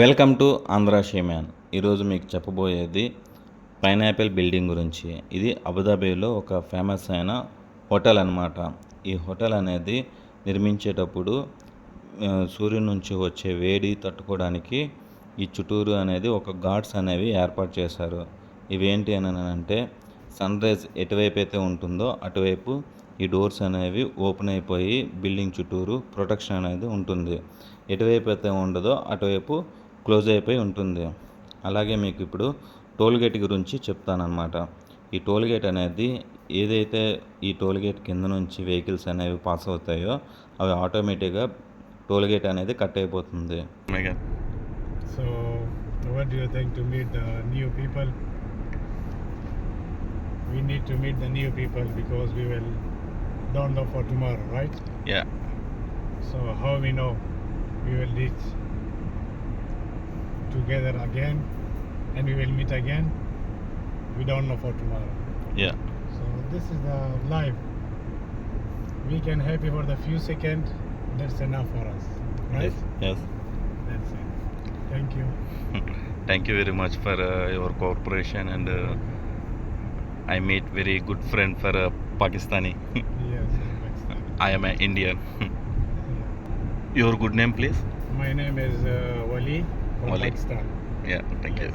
Welcome to Andhra షేమ్యాన్. ఈరోజు మీకు చెప్పబోయేది పైనాపిల్ బిల్డింగ్ గురించి. ఇది అబుదాబీలో ఒక ఫేమస్ అయిన హోటల్ అన్నమాట. ఈ హోటల్ అనేది నిర్మించేటప్పుడు సూర్యుడి నుంచి వచ్చే వేడి తట్టుకోవడానికి ఈ చుట్టూరు అనేది ఒక గాడ్స్ అనేవి ఏర్పాటు చేశారు. ఇవేంటి అని అంటే సన్ రైజ్ ఎటువైపు అయితే ఉంటుందో అటువైపు ఈ డోర్స్ అనేవి ఓపెన్ అయిపోయి బిల్డింగ్ చుట్టూరు ప్రొటెక్షన్ అనేది ఉంటుంది. ఎటువైపు అయితే ఉండదో అటువైపు క్లోజ్ అయిపోయి ఉంటుంది. అలాగే మీకు ఇప్పుడు టోల్గేట్ గురించి చెప్తాను చెప్తానమాట ఈ టోల్గేట్ అనేది ఏదైతే ఈ టోల్గేట్ కింద నుంచి వెహికల్స్ అనేవి పాస్ అవుతాయో అవి ఆటోమేటిక్గా టోల్గేట్ అనేది కట్ అయిపోతుంది. So to new people we we to meet the new people because will don't for tomorrow right yeah so how we know we will reach together again and we will meet again. We don't know for tomorrow. Yeah. So this is the life. We can happy for the few seconds. That's enough for us. Right? Yes. yes. That's it. Thank you. Thank you very much for uh, your cooperation and uh, I made very good friend for uh, Pakistani. yes. I am an Indian. Your good name, please. My name is uh, Wali. Yeah, thank you.